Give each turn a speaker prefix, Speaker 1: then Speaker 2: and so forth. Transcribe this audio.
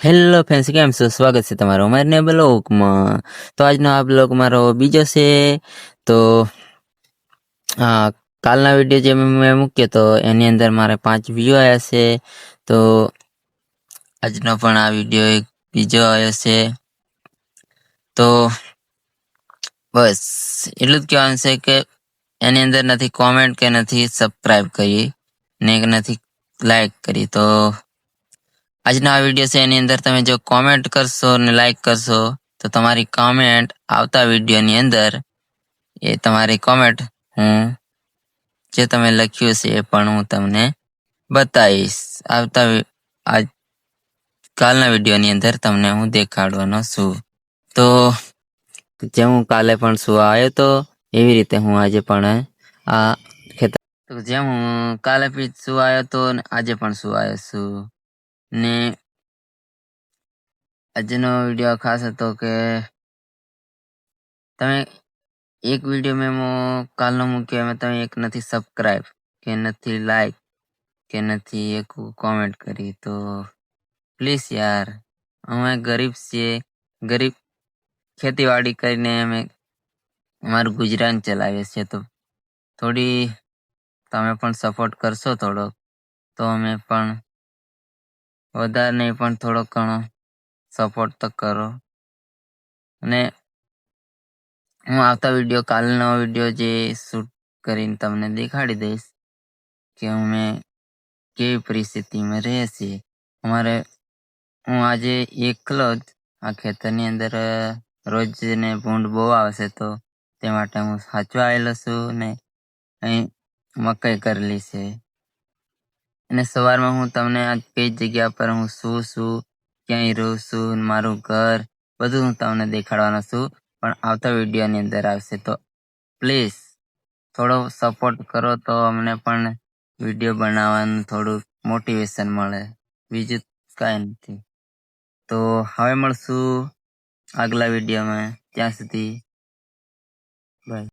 Speaker 1: Hello friends કેમ છો? સ્વાગત છે તમારું અમારી બ્લોગમાં તો આજનો આ બ્લોગ મારો બીજો છે. તો કાલના વીડિયો જે મેં મૂક્યો તો એની અંદર મારે પાંચ વ્યૂ આવ્યા છે. તો, આજનો પણ આ વીડિયો એક બીજો આવ્યો છે. તો, બસ, એટલું જ કહેવાનું છે કે એની અંદર નથી કોમેન્ટ કે નથી સબસ્ક્રાઈબ કરી ને નથી લાઈક કરી. તો આજના વીડિયો છે, એની અંદર તમે જો કોમેન્ટ કરશો ને લાઈક કરશો, તો તમારી કોમેન્ટ આવતા વિડીયોની અંદર એ તમારી કોમેન્ટ હું જે તમે લખ્યું છે એ પણ હું તમને બતાવીશ. આવતા આજ કાલના વિડીયોની અંદર તમને હું દેખાડવાનો છું. તો જે હું કાલે પણ શું આવ્યો તો એવી રીતે હું આજે પણ આ જેમ હું કાલે પી શું આવ્યો તો આજે પણ શું આવ્યો છું. ને આજનો વીડિયો ખાસ હતો કે તમે એક વીડિયો મેં કાલનો મૂક્યો, એમાં તમે એક નથી સબસ્ક્રાઈબ કે નથી લાઈક કે નથી એક કોમેન્ટ કરી. તો પ્લીઝ યાર, અમે ગરીબ છીએ, ગરીબ ખેતીવાડી કરીને અમે અમારું ગુજરાન ચલાવીએ છીએ. તો થોડી તમે પણ સપોર્ટ કરશો થોડો તો અમે પણ વધારે નહીં, પણ થોડો ઘણો સપોર્ટ તો કરો. અને હું આવતા વીડિયો કાલનો વીડિયો જે શૂટ કરીને તમને દેખાડી દઈશ કે અમે કેવી પરિસ્થિતિમાં રહીએ છીએ. અમારે, હું આજે એકલો જ આ ખેતરની અંદર રોજ ને ભૂંડ બહુ આવશે તો તે માટે હું સાચવા આવેલો છું ને અહીં મકાઈ કરેલી છે. અને સવારમાં હું તમને આ કઈ જગ્યા પર હું શું છું, ક્યાંય રહું છું મારું ઘર, બધું હું તમને દેખાડવાનો છું. પણ આવતા વિડીયોની અંદર આવશે તો પ્લીઝ થોડો સપોર્ટ કરો તો અમને પણ વીડિયો બનાવવાનું થોડું મોટિવેશન મળે. બીજું કાંઈ નથી. તો હવે મળશું આગલા વિડીયોમાં. ત્યાં સુધી. બાય.